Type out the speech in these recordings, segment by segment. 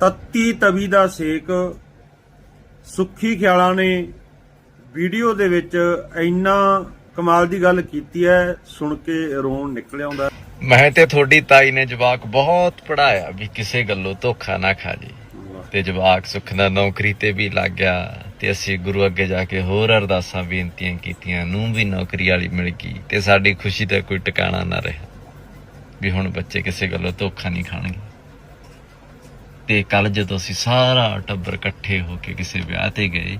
ਤੱਤੀ ਤਵੀ ਦਾ ਸੇਕ। ਸੁੱਖੀ ਖਿਆਲਾਂ ਨੇ ਵੀਡੀਓ ਦੇ ਵਿੱਚ ਇੰਨਾ ਕਮਾਲ ਦੀ ਗੱਲ ਕੀਤੀ ਹੈ ਸੁਣ ਕੇ ਰੋਣ ਨਿਕਲ ਆਉਂਦਾ ਮੈਂ ਤੇ ਤੁਹਾਡੀ ਤਾਈ ਨੇ ਜਵਾਕ ਬਹੁਤ ਪੜਾਇਆ ਵੀ ਕਿਸੇ ਗੱਲੋਂ ਧੋਖਾ ਨਾ ਖਾ ਜੀ। ਤੇ ਜਵਾਕ ਸੁੱਖ ਨਾਲ ਨੌਕਰੀ ਤੇ ਵੀ ਲੱਗ ਗਿਆ ਤੇ ਅਸੀਂ ਗੁਰੂ ਅੱਗੇ ਜਾ ਕੇ ਹੋਰ ਅਰਦਾਸਾਂ ਬੇਨਤੀਆਂ ਕੀਤੀਆਂ ਨੂੰ ਵੀ ਨੌਕਰੀ ਵਾਲੀ ਮਿਲ ਗਈ ਤੇ ਸਾਡੀ ਖੁਸ਼ੀ ਦਾ ਕੋਈ ਟਿਕਾਣਾ ਨਾ ਰਿਹਾ। ਵੀ ਹੁਣ ਬੱਚੇ ਕਿਸੇ ਗੱਲੋਂ ਧੋਖਾ ਨਹੀਂ ਖਾਣਗੇ। ਤੇ ਕੱਲ ਜਦੋਂ ਅਸੀਂ ਸਾਰਾ ਟੱਬਰ ਇਕੱਠੇ ਹੋ ਕੇ ਕਿਸੇ ਵਿਆਹ ਤੇ ਗਏ,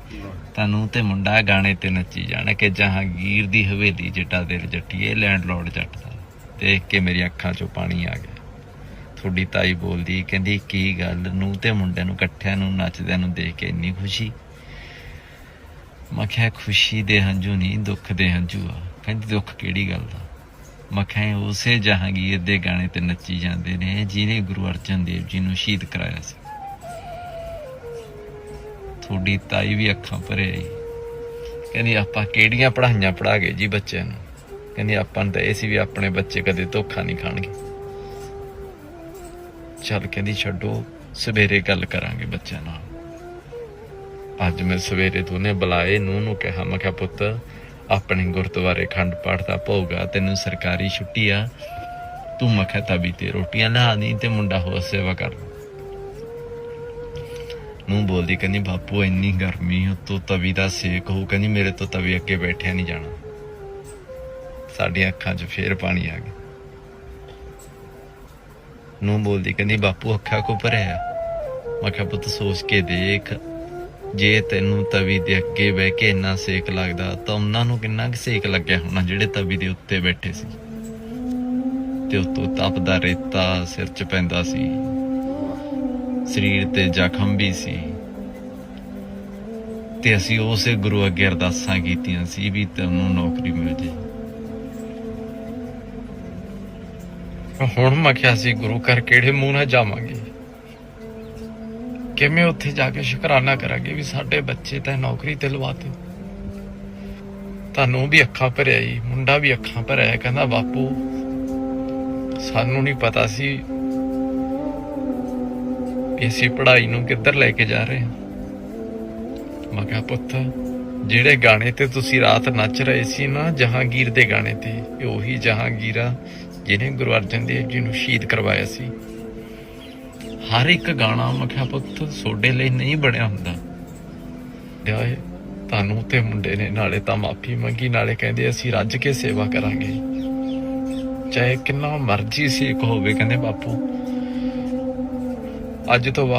ਤਾਂ ਨੂੰ ਤੇ ਮੁੰਡਾ ਗਾਣੇ ਤੇ ਨੱਚੀ ਜਾਣ ਕਿ ਜਹਾਂਗੀਰ ਦੀ ਹਵੇਲੀ ਜੱਟਾ ਦਿਲ ਜੱਟੀਏ ਲੈਂਡਲੋਰਡ ਜੱਟ ਦਾ। ਦੇਖ ਕੇ ਮੇਰੀ ਅੱਖਾਂ 'ਚੋਂ ਪਾਣੀ ਆ ਗਿਆ। ਤੁਹਾਡੀ ਤਾਈ ਬੋਲਦੀ, ਕਹਿੰਦੀ, ਕੀ ਗੱਲ? ਨੂੰ ਤੇ ਮੁੰਡੇ ਨੂੰ ਇਕੱਠਿਆਂ ਨੂੰ, ਨੱਚਦਿਆਂ ਨੂੰ ਦੇਖ ਕੇ ਇੰਨੀ ਖੁਸ਼ੀ? ਮੈਂ ਕਿਹਾ, ਖੁਸ਼ੀ ਦੇ ਹੰਝੂ ਨਹੀਂ, ਦੁੱਖ ਦੇ ਹੰਝੂ ਆ ਕਹਿੰਦੀ, ਦੁੱਖ ਕਿਹੜੀ ਗੱਲ ਦਾ? ਮੈਂ ਉਸੇ ਜਹਾਂਗੀਰ ਦੇ ਗਾਣੇ ਤੇ ਨੱਚੀ ਜਾਂਦੇ ਨੇ ਜਿਹਨੇ ਗੁਰੂ ਅਰਜਨ ਦੇਵ ਜੀ ਨੂੰ ਸ਼ਹੀਦ ਕਰਾਇਆ ਸੀ। ਤੁਹਾਡੀ ਤਾਈ ਵੀ ਅੱਖਾਂ ਭਰੇ ਆਈ। ਕਹਿੰਦੀ, ਆਪਾਂ ਕਿਹੜੀਆਂ ਪੜ੍ਹਾਈਆਂ ਪੜ੍ਹਾ ਗਏ ਜੀ ਬੱਚਿਆਂ ਨੂੰ? ਕਹਿੰਦੀ, ਆਪਾਂ ਨੂੰ ਤਾਂ ਇਹ ਸੀ ਵੀ ਆਪਣੇ ਬੱਚੇ ਕਦੇ ਧੋਖਾ ਨਹੀਂ ਖਾਣਗੇ। ਚੱਲ ਕਹਿੰਦੀ, ਛੱਡੋ, ਸਵੇਰੇ ਗੱਲ ਕਰਾਂਗੇ ਬੱਚਿਆਂ ਨਾਲ। ਅੱਜ ਮੈਂ ਸਵੇਰੇ ਦੋਨੇ ਬੁਲਾਏ ਨੂੰ ਨੂੰ ਕਿਹਾ, ਮੈਂ ਕਿਹਾ, ਪੁੱਤ ਆਪਣੇ ਗੁਰਦੁਆਰੇ ਖੰਡ ਪਾਠ ਦਾ ਭੋਗਾ ਤੈਨੂੰ ਸਰਕਾਰੀ ਛੁੱਟੀ ਆ ਤੂੰ ਮੈਂ ਕਿਹਾ ਤੇ ਰੋਟੀਆਂ ਲਾ ਨਹੀਂ ਤੇ ਮੁੰਡਾ ਹੋਰ ਸੇਵਾ ਕਰ ਨੂੰ ਬੋਲਦੀ ਕਹਿੰਦੀ, ਬਾਪੂ, ਇੰਨੀ ਗਰਮੀ, ਉਤੋਂ ਤਵੀ ਦਾ ਸੇਕ ਹੋ ਕਹਿੰਦੀ, ਮੇਰੇ ਤੋਂ ਤਵੀ ਅੱਗੇ ਬੈਠਿਆ ਨਹੀਂ ਜਾਣਾ। ਸਾਡੀਆਂ ਅੱਖਾਂ 'ਚ ਫੇਰ ਪਾਣੀ ਆ ਗਿਆ। ਨੂੰ ਬੋਲਦੀ ਕਹਿੰਦੀ, ਬਾਪੂ, ਅੱਖਾਂ ਕੋ ਭਰਿਆ ਮੈਂ ਕਿਹਾ, ਪੁੱਤ, ਸੋਚ ਕੇ ਦੇਖ। ਜੇ ਤੈਨੂੰ ਤਵੀ ਦੇ ਅੱਗੇ ਬਹਿ ਕੇ ਇੰਨਾ ਸੇਕ ਲੱਗਦਾ, ਤਾਂ ਉਹਨਾਂ ਨੂੰ ਕਿੰਨਾ ਕੁ ਸੇਕ ਲੱਗਿਆ ਹੋਣਾ ਜਿਹੜੇ ਤਵੀ ਦੇ ਉੱਤੇ ਬੈਠੇ ਸੀ? ਤੇ ਉਤੋਂ ਤਪਦਾ ਰੇਤਾ ਸਿਰ 'ਚ ਪੈਂਦਾ ਸੀ। ਸਰੀਰ ਤੇ ਜ਼ਖਮ ਵੀ ਸੀ। ਤੇ ਅਸੀਂ ਉਸੇ ਗੁਰੂ ਅੱਗੇ ਅਰਦਾਸਾਂ ਕੀਤੀਆਂ ਸੀ ਵੀ ਤੈਨੂੰ ਨੌਕਰੀ ਮਿਲ ਜੇ। ਹੁਣ ਮੈਂ ਕਿਹਾ ਸੀ, ਗੁਰੂ ਘਰ ਕਿਹੜੇ ਮੂੰਹ ਨਾਲ ਜਾਵਾਂਗੇ? ਕਿਵੇਂ ਉੱਥੇ ਜਾ ਕੇ ਸ਼ੁਕਰਾਨਾ ਕਰਾਂਗੇ ਵੀ ਸਾਡੇ ਬੱਚੇ ਤਾਂ ਨੌਕਰੀ ਤੇ ਲਵਾਤੇ। ਤੁਹਾਨੂੰ ਵੀ ਅੱਖਾਂ ਭਰਿਆ ਜੀ ਮੁੰਡਾ ਵੀ ਅੱਖਾਂ ਭਰਿਆ, ਕਹਿੰਦਾ, ਬਾਪੂ, ਸਾਨੂੰ ਨਹੀਂ ਪਤਾ ਸੀ ਵੀ ਅਸੀਂ ਪੜ੍ਹਾਈ ਨੂੰ ਕਿੱਧਰ ਲੈ ਕੇ ਜਾ ਰਹੇ ਹਾਂ। ਮੈਂ ਕਿਹਾ, ਪੁੱਤ, ਜਿਹੜੇ ਗਾਣੇ ਤੇ ਤੁਸੀਂ ਰਾਤ ਨੱਚ ਰਹੇ ਸੀ ਨਾ, ਜਹਾਂਗੀਰ ਦੇ ਗਾਣੇ ਤੇ, ਇਹ ਉਹੀ ਜਹਾਂਗੀਰ ਆ ਜਿਹਨੇ ਗੁਰੂ ਅਰਜਨ ਦੇਵ ਜੀ ਨੂੰ ਸ਼ਹੀਦ ਕਰਵਾਇਆ ਸੀ। ਹਰ ਇੱਕ ਗਾਣਾ ਮੈਂ ਪੁੱਤ ਤੁਹਾਡੇ ਲਈ ਨਹੀਂ ਬਣਿਆ ਹੁੰਦਾ। ਜਾਏ ਤੁਹਾਨੂੰ ਤੇ ਮੁੰਡੇ ਨੇ ਨਾਲੇ ਤਾਂ ਮਾਫੀ ਮੰਗੀ, ਨਾਲੇ ਕਹਿੰਦੇ ਅਸੀਂ ਰੱਜ ਕੇ ਸੇਵਾ ਕਰਾਂਗੇ। ਚਾਹੇ ਕਿੰਨਾ ਮਰਜ਼ੀ ਸੇਕ ਹੋਵੇ, ਕਹਿੰਦੇ ਬਾਪੂ। ਅੱਜ ਤੋਂ ਬਾਅਦ